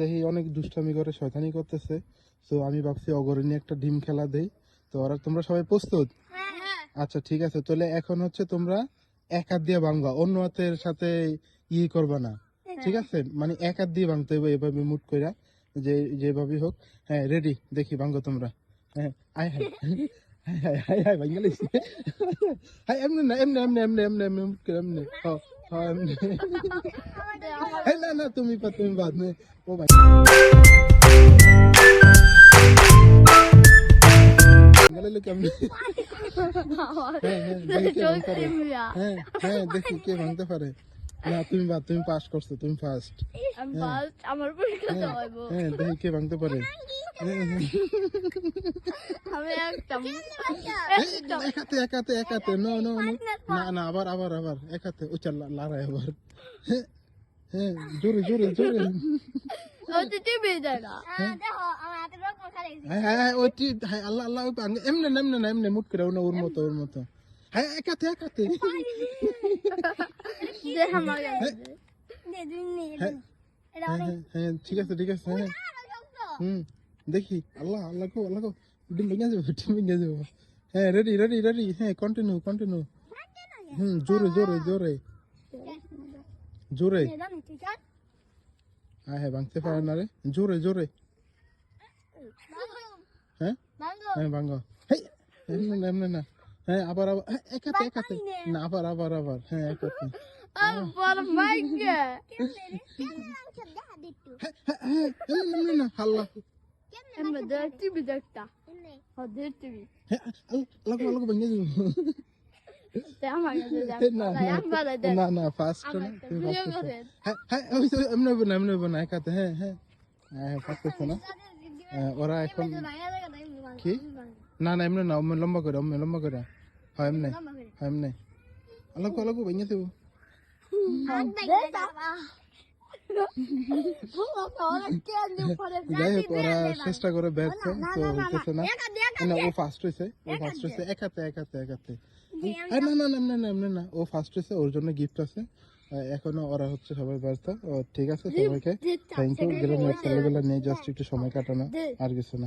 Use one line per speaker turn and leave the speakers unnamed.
দেখি অনেক দুষ্টামি করে শয়তানি করতেছে। তো আমি ভাবছি অগরণী একটা ডিম খেলা দেই। তো ওরা তোমরা সবাই প্রস্তুত? আচ্ছা ঠিক আছে। তাহলে এখন হচ্ছে তোমরা এক হাত দিয়ে ভাঙবা অন্য হাতের সাথে ই করবা না। ঠিক আছে? মানে এক হাত দিয়ে ভাঙতে হবে এভাবে মুট কইরা যে যেভাবে হোক। হ্যাঁ রেডি দেখি ভাঙো তোমরা। হ্যাঁ আয় হাই হাই হাই হাই হাই ভাঙে লাইছি। হাই এমনি না এমনি এমনি এমনি এমনি এমনি এমনি। হ। বাদ মে ও ভাই। গেলে লোক এমনি হ্যাঁ হ্যাঁ দেখি কে ভাঙতে পারে। হ্যাঁ হ্যাঁ না তুমি বাদ তুমি পাস করছ তুমি ফার্স্ট
আমার
হ্যাঁ হ্যাঁ দেখি কে ভাঙতে পারে। হ্যাঁ, হ্যাঁ।
আমি একটা
এই, একাতে একাতে একাতে। নো নো নো না না আবার আবার আবার। একাতে। ও চাল আবার। হ্যাঁ হ্যাঁ জোরে জোরে জোরে। হাই ওই টি- আল্লাহ আল্লাহ এমনে এমনে না এমনে মুট করে ওর মতো ওর মতো। হাই একাতে একাতে। হ্যাঁ। হ্যাঁ। হ্যাঁ হ্যাঁ ঠিক আছে ঠিক আছে হ্যাঁ। হুম। দেখি আল্লাহ আল্লাহ গো আল্লাহ গো ডিম ভেঙে যাব ডিম ভেঙে যাব। হ্যাঁ রেডি রেডি রেডি হ্যাঁ কন্টিনিউ কন্টিনিউ হুম জোরে জোরে জোরে। জোরে। হ্যাঁ হ্যাঁ ভাঙতে পারে না রে। জোরে জোরে। হ্যাঁ? হ্যাঁ ভাঙো। হেই এমনি না এমনি না। হ্যাঁ আবার আবার হ্যাঁ, একাতে একাতে। না আবার আবার আবার। হ্যাঁ
আমার ভাগ্যে
হ্যাঁ হ্যাঁ আল্লাহ। হ্যাঁ আল্লাহ গো, আল্লাহ গো, ভেঙে যাব
আমার কাছে
না
একবার
না না না ফার্স্ট না তুমি ফার্স্ট করছ হ্যাঁ হ্যাঁ ওই তো এমনি হবে না এমনি হবে না হ্যাঁ হ্যাঁ হ্যাঁ ফার্স্ট করছ না ওরা এখন কি না না এমনি না অমনি লম্বা করে অমনি লম্বা করে হয় এমনি হয় এমনি আল্লাহ গো, আল্লাহ দেবো যাই হোক ওরা চেষ্টা করে ব্যর্থ তো হইতেছে না না ও ফার্স্ট হয়েছে ও ফার্স্ট হয়েছে এক হাতে এক হাতে এক হাতে না না না না ও ফার্স্ট হয়েছে ওর জন্য গিফট আছে এখনও ওরা হচ্ছে সবাই ব্যর্থ ঠিক আছে সবাইকে থ্যাংক ইউ গ্রামের ছেলেবেলা নিয়ে জাস্ট একটু সময় কাটানো আর কিছু না